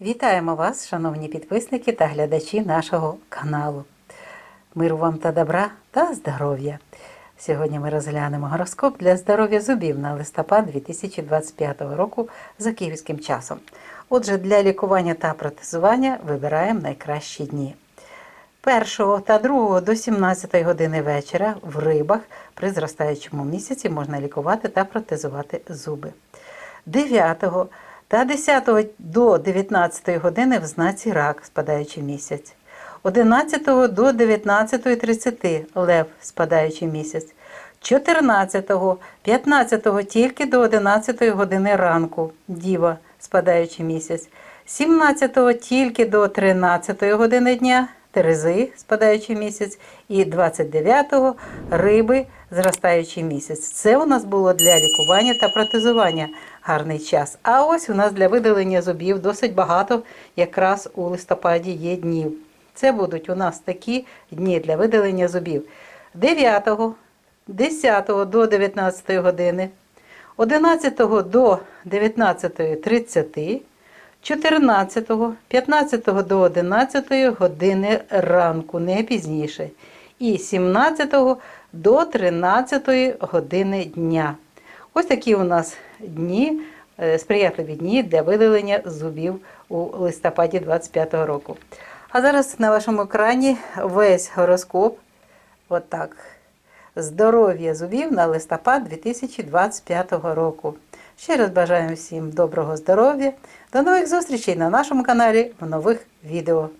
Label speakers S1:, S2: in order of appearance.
S1: Вітаємо вас, шановні підписники та глядачі нашого каналу. Миру вам та добра та здоров'я. Сьогодні ми розглянемо гороскоп для здоров'я зубів на листопад 2025 року за київським часом. Отже, для лікування та протезування вибираємо найкращі дні. 1 та 2 до 17 години вечора в рибах при зростаючому місяці можна лікувати та протезувати зуби. 9 та 10 до 19 години в знаці рак, спадаючий місяць. 11 до 19.30 лев, спадаючий місяць. 14, 15 тільки до 11 години ранку, діва, спадаючий місяць. 17 тільки до 13 години дня, Терези, спадаючий місяць, і 29-го риби, зростаючий місяць. Це у нас було для лікування та протезування гарний час. А ось у нас для видалення зубів досить багато якраз у листопаді є днів. Це будуть у нас такі дні для видалення зубів. 9, 10 до 19 години, 11 до 19.30, 14, 15 до 11 години ранку, не пізніше. І 17 до 13 години дня. Ось такі у нас дні, е, сприятливі дні для видалення зубів у листопаді 25 року. А зараз на вашому екрані весь гороскоп. Отак. Здоров'я зубів на листопад 2025 року. Ще раз бажаємо всім доброго здоров'я. До нових зустрічей на нашому каналі в нових відео.